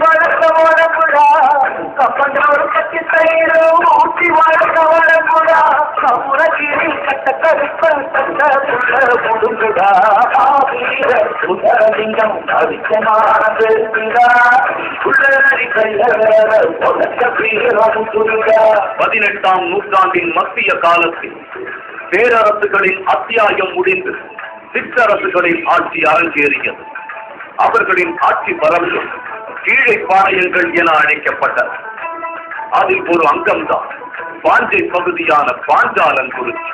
வளர்ந்த வளமுடா கப்பனோடு கட்டி தயிரு ஊட்டி வளர்ந்த வளமுடா கமுரகிரி கட்ட கருப்பன் முடுங்குடா சுந்தரலிங்கம் பதினெட்டாம் நூற்றாண்டின் மத்திய காலத்தில் பேரரசுகளின் அத்தியாயம் முடிந்து சிற்றரசுகளின் ஆட்சி அரங்கேறியது. அவர்களின் ஆட்சி பரப்பு கீழே பாளையங்கள் என அழைக்கப்பட்டது அதில் ஒரு அங்கம்தான் பாஞ்சை பகுதியான பாஞ்சாலன் குறிச்சி.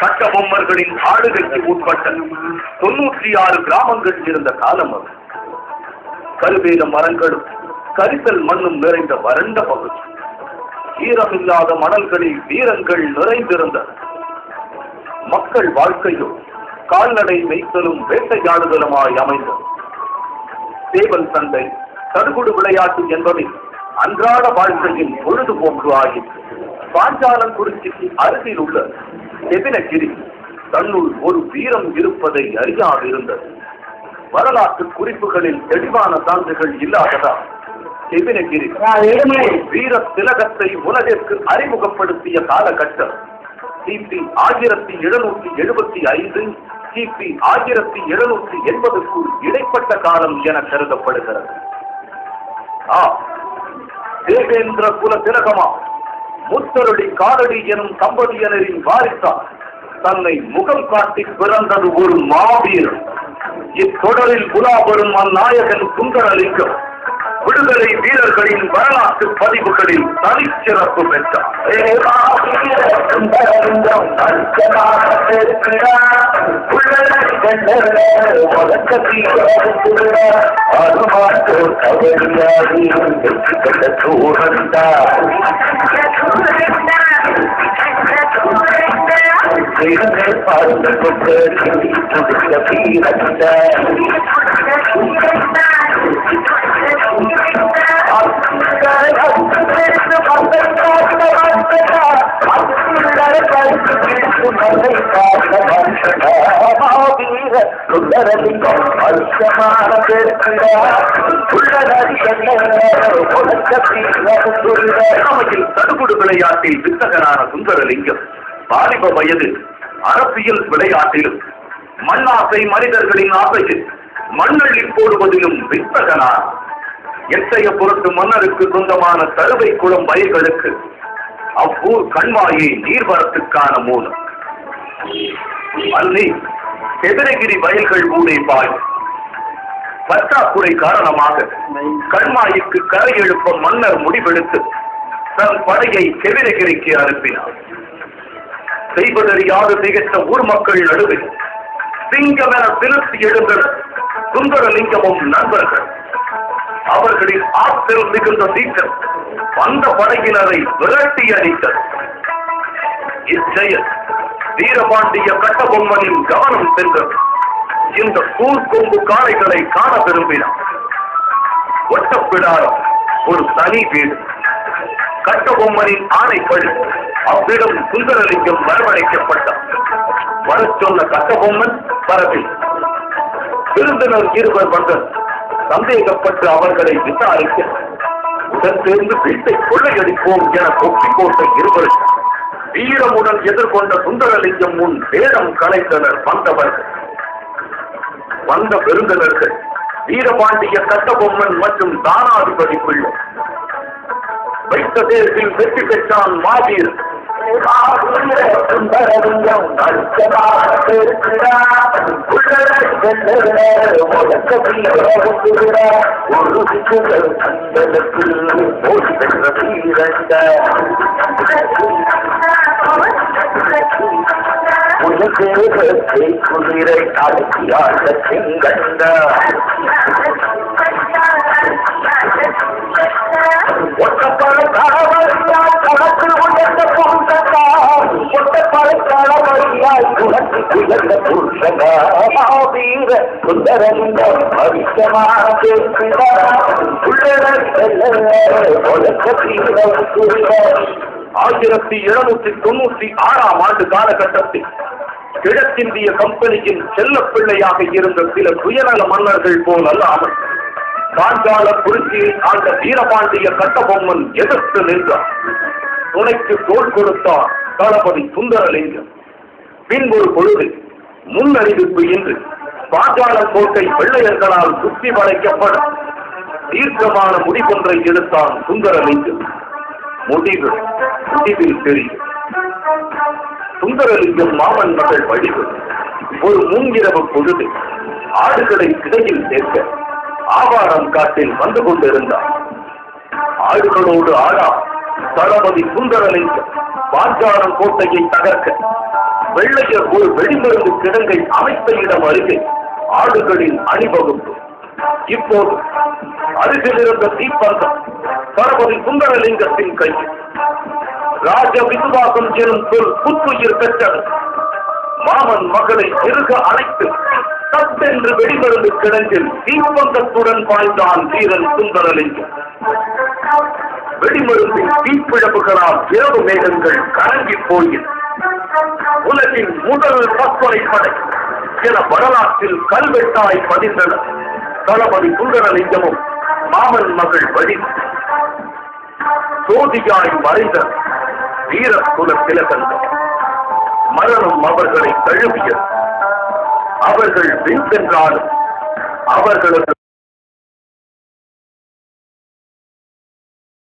சட்டபொம்மர்களின் ஆளுகைக்கு உட்பட்ட தொன்னூற்றி ஆறு கிராமங்கள் இருந்த காலம் அது. கருவேல மரங்களும் கரிசல் மண்ணும் நிறைந்த வறண்ட பகுதி. ஈரமில்லாத மணல்களில் வீரங்கள் நிறைந்திருந்தன. மக்கள் வாழ்க்கையும் கால்நடை மேய்த்தலும் வேட்டையாடுதலுமாய் அமைந்தது சேவல் சண்டை தடுகுடு விளையாட்டு என்பது அன்றாட வாழ்க்கையின் பொழுதுபோக்கு ஆகிற்று பாஞ்சாலங்குறிச்சிக்கு அருகில் உள்ள செவினகிரி தன்னுள் ஒரு வீரம் இருப்பதை அறியாதிருந்தது வரலாற்று குறிப்புகளில் தெளிவான சான்றுகள் இல்லாததால் செவினகிரி வீர திலகத்தை உலகிற்கு அறிமுகப்படுத்திய காலகட்டம். கிபி ஆயிரத்தி எழுநூற்றி எழுபத்தி ஐந்து கிபி ஆயிரத்தி எழுநூற்றி எண்பதுக்குள் இடைப்பட்ட காலம் என கருதப்படுகிறது. ஆ தேவேந்திர குல திலகமா முத்தருடி காரடி எனும் தம்பதியினரின் வாரிசார் தன்னை முகம் காட்டி பிறந்தது ஒரு மாவீரன். இத்தொடரில் உலா வரும் அந்நாயகன் சுந்தரலிங்கம் விடுதலை வீரர்களின் வரலாற்று பதிவுகளில் தனிச்சிறப்பு பெற்றார். கிராமத்தில் தடுகுடு விளையாட்டில் வித்தகரான சுந்தரலிங்கம். வாலிப வயது அரசியல் விளையாட்டிலும் மண்ணாசை மனிதர்களின் ஆசையில் மண்ணள்ளி போடுவதிலும் வித்தகனார். எத்தைய பொருட்டு மன்னருக்கு சொந்தமான தருவை குளம் வயல்களுக்கு அவ்வூர் கண்மாயை நீர்வரத்துக்கான மூலம். அல்லி செதிரகிரி வயல்கள் ஊடே பாய் பற்றாக்குறை காரணமாக கண்மாய்க்கு கரை எழுப்ப மன்னர் முடிவெடுத்து தன் படையை செவிரகிரிக்கு அனுப்பினார். செய்வதறியாது திகழ்ந்த ஊர் மக்கள் நடுவில் சிங்கமென திருத்தி எழுந்த சுந்தரலிங்கமும் நண்பர்கள். அவர்களின் ஆற்றல் மிகுந்த சீற்றம் வந்த படையினரை விரட்டி அடித்தது இச்செயல் வீரபாண்டிய கட்டபொம்மனின் கவனம் சென்றது. இந்த கூர் கொம்பு காளைகளை காண விரும்பினார். ஒட்டப்பிடாரம் ஒரு தனி வீடு. கட்டபொம்மனின் ஆணைப்படி அவ்விடம் சுந்தரலிங்கம் வரவழைக்கப்பட்டார். வர சொன்ன கட்டபொம்மன் வரவில் விருந்தினர் இருவர் வந்தனர். சந்தேகப்பட்டு அவர்களை விசாரிக்க உடன் சேர்ந்து வீட்டை கொள்ளையடிப்போம் என கொப்பி போட்ட இருவருக்கு வீரமுடன் எதிர்கொண்ட சுந்தரலிங்கம் முன் வேடம் கலைத்தனர் வந்தவர்கள் வந்த பெருந்தனர்கள். வீரபாண்டிய கட்டபொம்மன் மற்றும் தானாதிபதி பிள்ளை வைத்த தேர்வில் வெற்றி பெற்றான் மாவீரன் குதிரை அடக்கியாண்ட செங்கண்ட குணக்கு உயர்ந்த ஆயிரத்தி எழுநூற்றி தொண்ணூற்றி ஆறாம் ஆண்டு காலகட்டத்தில் கிழக்கிந்திய கம்பெனியின் செல்ல பிள்ளையாக இருந்த சில சுயநல மன்னர்கள் போலல்லாமல் பாஞ்சால குறிச்சியை ஆண்ட வீரபாண்டிய கட்டபொம்மன் எதிர்த்து நின்றார் துணைக்கு தோல் கொடுத்தார் தளபதி சுந்தரலிங்கம். பின் ஒரு பொழுது முன்னறிவிப்பு இன்று. பாஞ்சால கோட்டை வெள்ளையர்களால் சுற்றி வளைக்கப்படும் தீர்க்கமான முடிவொன்றை எடுத்தான் சுந்தரலிங்கம் முடிவு முடிவில் தெரியும். சுந்தரலிங்கம் மாமன் மகள் வடிவு ஒரு முன்கிரவு பொழுது ஆடுகளை கிடையில் சேர்க்க ஆவாரம் காட்டில் வந்து கொண்டிருந்தார். ஆடுகளோடு ஆடா தளபதி சுந்தரலிங்கம் பாஞ்சாலம் கோட்டையை தகர்க்க வெள்ளையர் ஒரு வெடிமருந்து கிடங்கை அமைத்த இடம் அருகே ஆடுகளின் அணிவகுப்பு. இப்போது அருகில் இருந்த தீப்பந்தம் பரபதி சுந்தரலிங்கத்தின் கையில் ராஜ விசுவாசம் எனும் சொல் புத்துயிர் பெற்றது. மாமன் மகளை இருக அழைத்து சட்டென்று வெடிமருந்து கிடங்கில் தீப்பந்தத்துடன் பாய்ந்தான் வீரன் சுந்தரலிங்கம். வெடிமருந்தின் தீப்பிழப்புகளால் இரவு மேகங்கள் கலங்கி போயின. உலகின் முதல் பஸ்வரை படை என வரலாற்றில் கல்வெட்டாய் பதிந்தன. தளபதி சுந்தரலிங்கமும் மாமன் மகள் வழி சோதியாய் மறைந்த வீர குல மரணம் அவர்களை தழுவியது அவர்கள் பின் சென்றாலும் அவர்களது